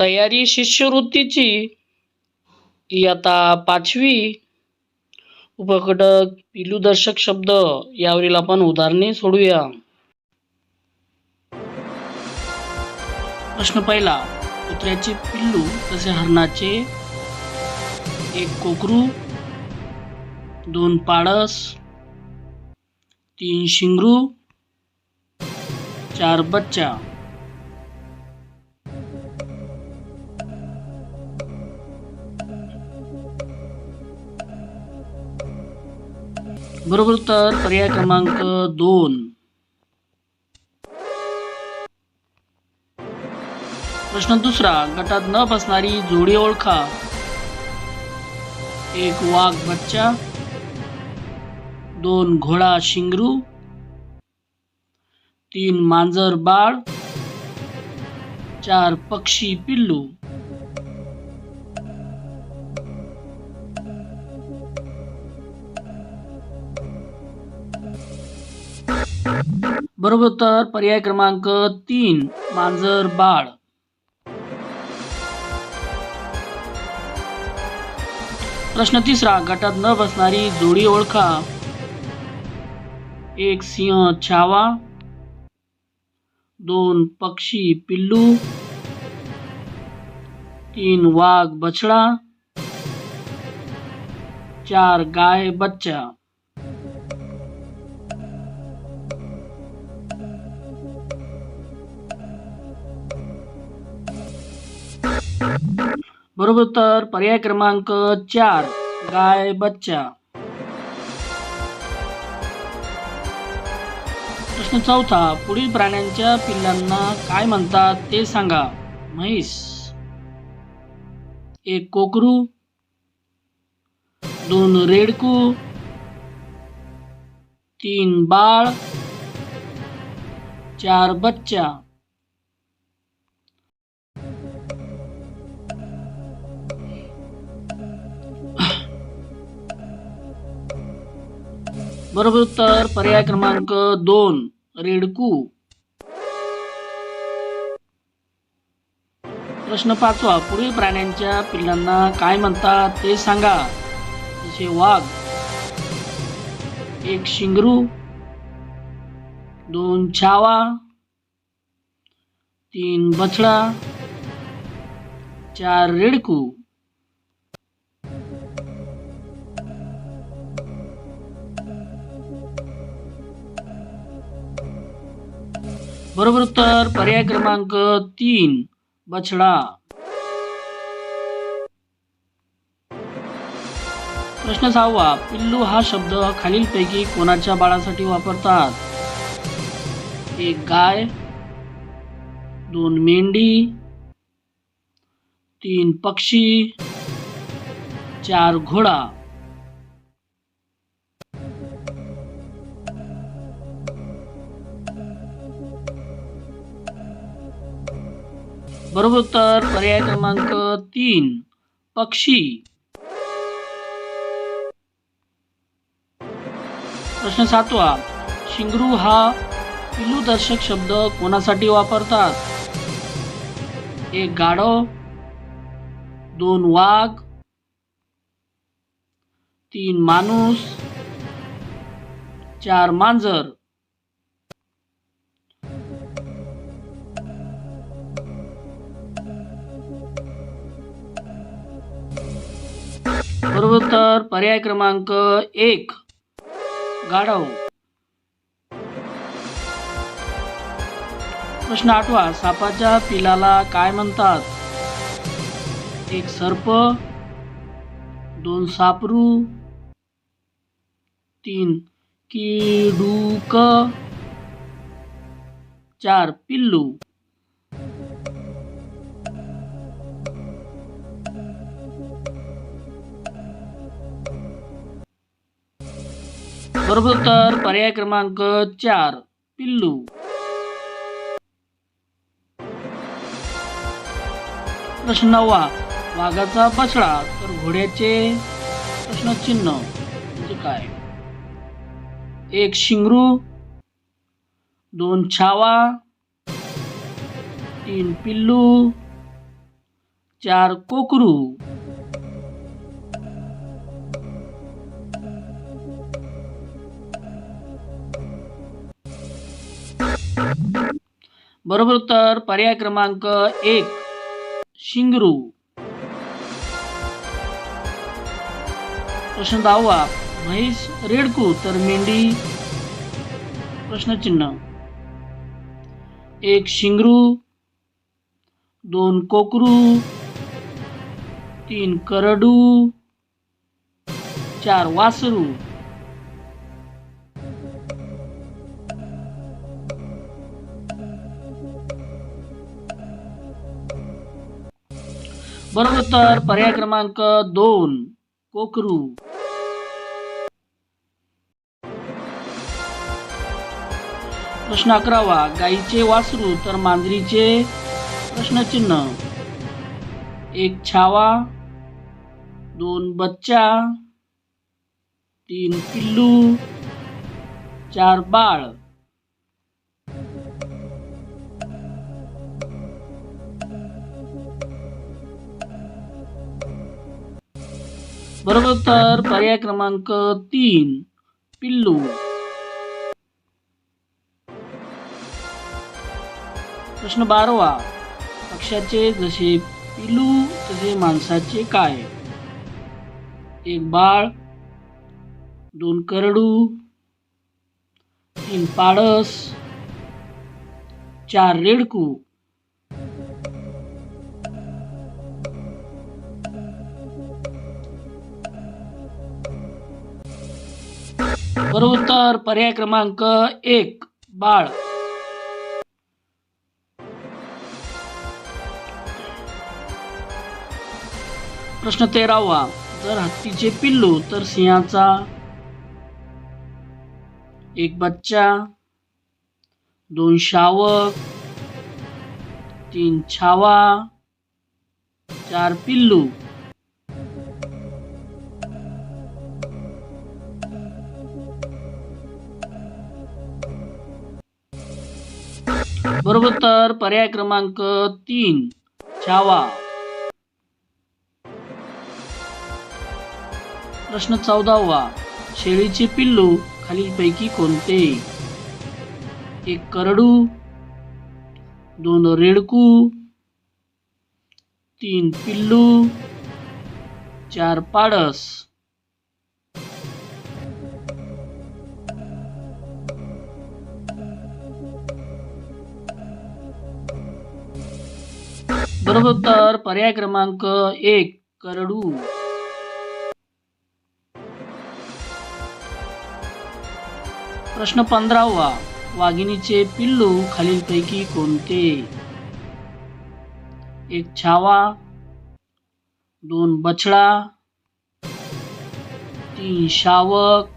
तयारी शिष्यवृत्तीची. इयत्ता पाचवी. उपघटक पिलूदर्शक शब्द. यावरील आपण उदाहरणे सोडूया. प्रश्न पहिला. कुत्र्याचे पिल्लू तसे हरणाचे? एक कोकरू. दोन पाडस. तीन शिंगरू. चार बच्चा. बरोबर तर पर्याय क्रमांक दोन. प्रश्न दुसरा गटात न बसणारी जोडी ओळखा. एक वाघ बच्चा दोन घोडा शिंगरू तीन मांजर बाळ चार पक्षी पिल्लू. बरोबर उत्तर पर्याय क्रमांक तीन, मांजर बाळ. प्रश्न तिसरा, गटात न बसणारी जोडी ओळखा. एक सिंह छावा. दोन पक्षी पिल्लू. तीन वाघ बछडा. चार गाय बच्चा. बरोबर तर पर्याय क्रमांक चार गाय बच्चा. प्रश्न चौथा पुढील प्राण्यांच्या पिल्लांना काय म्हणतात ते सांगा. म्हैस. एक कोकरू. दोन रेडकू. तीन बाळ. चार बच्चा. बरोबर उत्तर. पर्याय क्रमांक दोन. रेडकू. प्रश्न पाचवा. पुढील प्राण्यांच्या पिल्लांना काय म्हणतात ते सांगा. जसे वाघ. एक शिंगरू. दोन छावा. तीन बछडा. चार रेडकू. बरोबर उत्तर पर्याय क्रमांक तीन बछडा. प्रश्न सहावा पिल्लू हा शब्द खालीलपैकी कोणाच्या बाळासाठी वापरतात? एक गाय. दोन मेंढी. तीन पक्षी. चार घोडा. बरोबर उत्तर पर्याय क्रमांक तीन पक्षी. प्रश्न सातवा शिंगरू हा पिलूदर्शक शब्द कोणासाठी वापरतात? एक गाढव. दोन वाघ. तीन माणूस. चार मांजर. बरोबर तर पर्याय क्रमांक एक. गाढव. प्रश्न आठवा सापाच्या पिलाला काय म्हणतात? एक सर्प दोन सापरू तीन किडूक चार पिल्लू. बरोबर उत्तर पर्याय क्रमांक चार पिल्लू. प्रश्न नववा वाघाचा बछडा तर घोड्याचे प्रश्नचिन्ह म्हणजे काय? एक शिंगरू दोन छावा तीन पिल्लू चार कोकरू. बरोबर उत्तर पर्याय क्रमांक एक, शिंगरू. प्रश्न दहावा म्हैस रेडकू तर मेंढी. प्रश्नचिन्ह. एक, शिंगरू. दोन, कोकरू. तीन, करडू. चार, वासरू. बरोबर उत्तर पर्याय क्रमांक दोन कोकरू. प्रश्न अकरावा गाईचे वासरू तर मांजरीचे प्रश्नचिन्ह. एक छावा दोन बच्चा तीन पिल्लू चार बाळ. बरोबर तर पर्याय क्रमांक तीन पिल्लू. प्रश्न बारावा. पक्षाचे जसे पिलू तसे माणसाचे काय? एक बाळ दोन करडू तीन पाडस चार रेडकू. बरोबर उत्तर पर्याय क्रमांक एक बाळ. प्रश्न तेरावा. जर हत्तीचे पिल्लू तर सिंहाचा एक बच्चा दोन शावक तीन छावा चार पिल्लू. बरोबर तर पर्याय क्रमांक तीन. छावा. प्रश्न चौदावा. शेळीचे पिल्लू खालीलपैकी कोणते? एक करडू दोन रेडकू तीन पिल्लू चार पाडस. बरोबर पर्याय क्रमांक एक करडू. प्रश्न पंधरावा वाघिणीचे पिल्लू खालीलपैकी कोणते? एक छावा दोन बछडा तीन शावक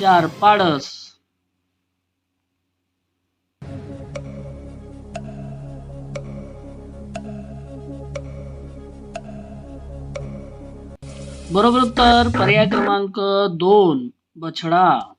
चार पाडस. बरोबर उत्तर. पर्याय क्रमांक दोन. बछडा.